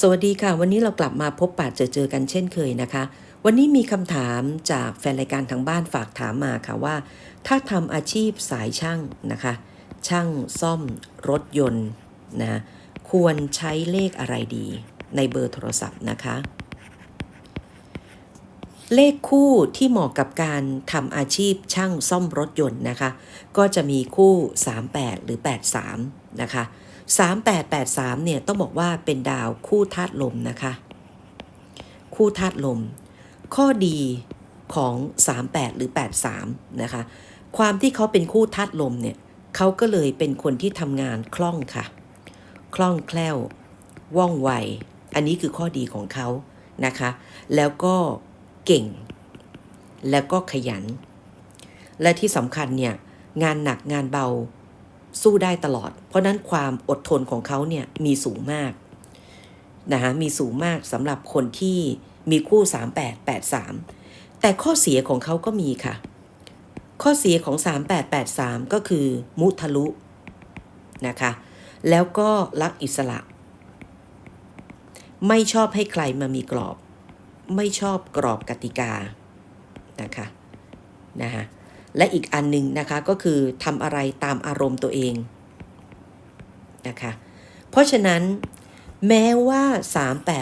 สวัสดีค่ะ วันนี้เรากลับมาพบปะเจอเจอกันเช่นเคยนะคะ วันนี้มีคำถามจากแฟนรายการทางบ้านฝากถามมาค่ะว่า ถ้าทำอาชีพสายช่างนะคะ ช่างซ่อมรถยนต์นะควรใช้เลขอะไรดีในเบอร์โทรศัพท์นะคะ เลขคู่ที่เหมาะกับการทำอาชีพช่างซ่อมรถยนต์นะคะ ก็จะมีคู่ 38 หรือ 83 นะคะ 3883เนี่ยต้องบอกว่าเป็นดาวคู่ธาตุลมนะคะ คู่ธาตุลม ข้อดีของ 38 หรือ 83 นะคะ ความที่เขาเป็นคู่ธาตุลมเนี่ยเขาก็เลยเป็นคนที่ทำงานคล่องค่ะ คล่องแคล่ว ว่องไว อันนี้คือข้อดีของเขานะคะ แล้วก็เก่ง แล้วก็ขยัน และที่สำคัญเนี่ยงานหนักงานเบา สู้ได้ตลอด เพราะนั้นความอดทนของเขาเนี่ยมีสูงมากนะคะมีสูงมากสำหรับคนที่มีคู่ 3883 แต่ข้อเสียของเขาก็มีค่ะ ข้อเสียของ 3883 ก็คือมุทะลุนะคะแล้วก็รักอิสระ ไม่ชอบให้ใครมามีกรอบ ไม่ชอบกรอบกติกานะคะนะคะ และอีกอันหนึ่งนะคะก็คือทำอะไรตามอารมณ์ตัวเองนะคะเพราะฉะนั้นแม้ว่า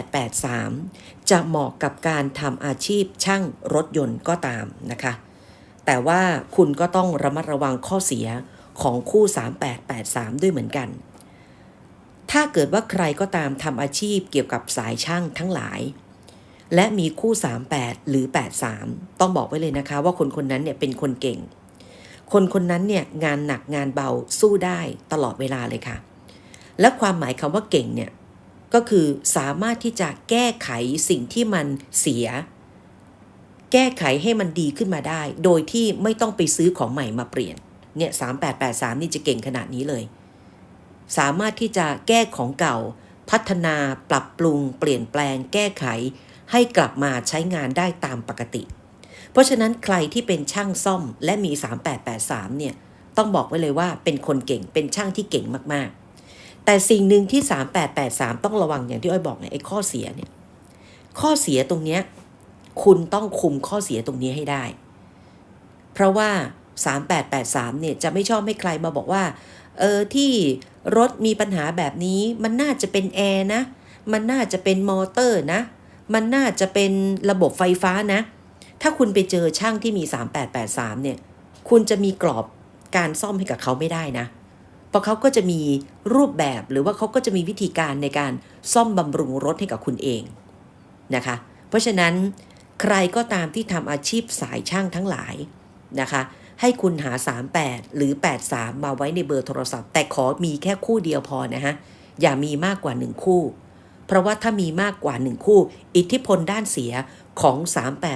3883 จะเหมาะกับการทำอาชีพช่างรถยนต์ก็ตามนะคะ แต่ว่าคุณก็ต้องระมัดระวังข้อเสียของคู่ 3883 ด้วยเหมือนกัน ถ้าเกิดว่าใครก็ตามทำอาชีพเกี่ยวกับสายช่างทั้งหลาย และมีคู่ 38 หรือ 83 ต้องบอกไว้เลยนะคะ ว่าคนคนนั้นเนี่ยเป็นคนเก่ง คนคนนั้นเนี่ยงานหนักงานเบาสู้ได้ตลอดเวลาเลยค่ะ และความหมายคำว่าเก่งเนี่ยก็คือสามารถที่จะแก้ไขสิ่งที่มันเสีย แก้ไขให้มันดีขึ้นมาได้ โดยที่ไม่ต้องไปซื้อของใหม่มาเปลี่ยนเนี่ย3883นี่จะเก่งขนาดนี้เลย สามารถที่จะแก้ของเก่า พัฒนาปรับปรุง เปลี่ยนแปลง แก้ไข ให้กลับมาใช้งานได้ตามปกติ เพราะฉะนั้นใครที่เป็นช่างซ่อมและมี 3883 เนี่ย ต้องบอกไว้เลยว่าเป็นคนเก่งเป็นช่างที่เก่งมากๆ แต่สิ่งหนึ่งที่ 3883 ต้องระวังอย่างที่อ้อยบอกเนี่ยไอ้ข้อเสียเนี่ย ข้อเสียตรงเนี้ยคุณต้องคุมข้อเสียตรงนี้ให้ได้ เพราะว่า 3883 เนี่ยจะไม่ชอบให้ใครมาบอกว่า เออที่รถมีปัญหาแบบนี้มันน่าจะเป็นแอร์นะ มันน่าจะเป็นมอเตอร์นะ มันน่าจะเป็นระบบไฟฟ้านะ ถ้าคุณไปเจอช่างที่มี 3883 เนี่ย คุณจะมีกรอบการซ่อมให้กับเขาไม่ได้นะ เพราะเขาก็จะมีรูปแบบหรือว่าเขาก็จะมีวิธีการในการซ่อมบำรุงรถให้กับคุณเองนะคะ เพราะฉะนั้นใครก็ตามที่ทำอาชีพสายช่างทั้งหลายนะคะ ให้คุณหา 38 หรือ 83 มาไว้ในเบอร์โทรศัพท์ แต่ขอมีแค่คู่เดียวพอนะฮะ อย่ามีมากกว่า 1 คู่ เพราะว่าถ้ามีมากกว่า1คู่ อิทธิพลด้านเสียของ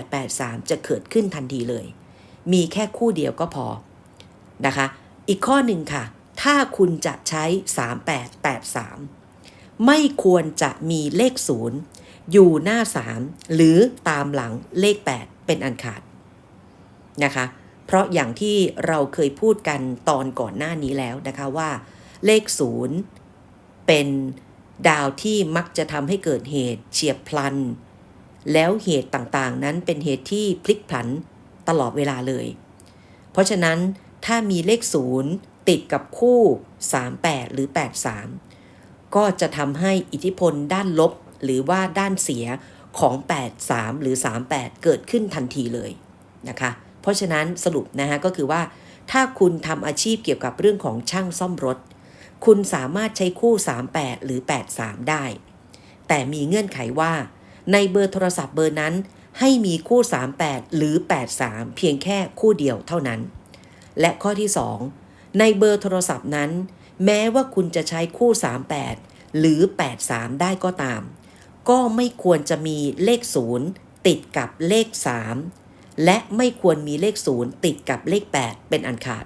3883 จะเกิดขึ้นทันทีเลย มีแค่คู่เดียวก็พอนะคะ อีกข้อหนึ่งค่ะ ถ้าคุณจะใช้ 3883 ไม่ควรจะมีเลข 0 อยู่หน้า 3 หรือตามหลังเลข 8 เป็นอันขาดนะคะ เพราะอย่างที่เราเคยพูดกันตอนก่อนหน้านี้แล้วนะคะว่า เลข 0 เป็น ดาวที่มักจะทำให้เกิดเหตุเฉียบพลัน แล้วเหตุต่างๆ นั้นเป็นเหตุที่พลิกผันตลอดเวลาเลย เพราะฉะนั้นถ้ามีเลข0ติดกับคู่ 38 หรือ 83 ก็จะทำให้อิทธิพลด้านลบหรือว่าด้านเสียของ 83 หรือ 38 เกิดขึ้นทันทีเลยนะคะ เพราะฉะนั้นสรุปนะคะก็คือว่า ถ้าคุณทำอาชีพเกี่ยวกับเรื่องของช่างซ่อมรถ คุณสามารถใช้คู่ 38 หรือ 83 ได้ แต่มีเงื่อนไขว่า ในเบอร์โทรศัพท์เบอร์นั้น ให้มีคู่ 38 หรือ 83 เพียงแค่คู่เดียวเท่านั้น และข้อที่ 2 ในเบอร์โทรศัพท์นั้น แม้ว่าคุณจะใช้คู่ 38 หรือ 83 ได้ก็ตาม ก็ไม่ควรจะมีเลข 0 ติดกับเลข 3 และไม่ควรมีเลข 0 ติดกับเลข 8 เป็นอันขาด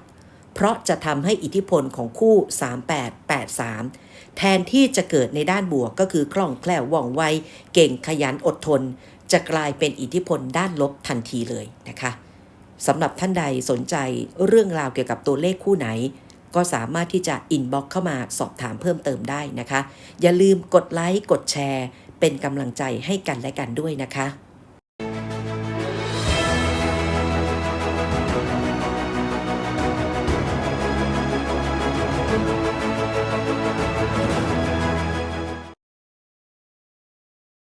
เพราะจะทำให้อิทธิพลของคู่ 3883 แทนที่จะเกิดในด้านบวกก็คือคล่องแคล่วว่องไว เก่งขยันอดทน จะกลายเป็นอิทธิพลด้านลบทันทีเลยนะคะสำหรับท่านใดสนใจเรื่องราวเกี่ยวกับตัวเลขคู่ไหน ก็สามารถที่จะอินบ็อกเข้ามาสอบถามเพิ่มเติมได้นะคะ อย่าลืมกดไลค์กดแชร์เเป็นกำลังใจให้กันและกันด้วยนะคะ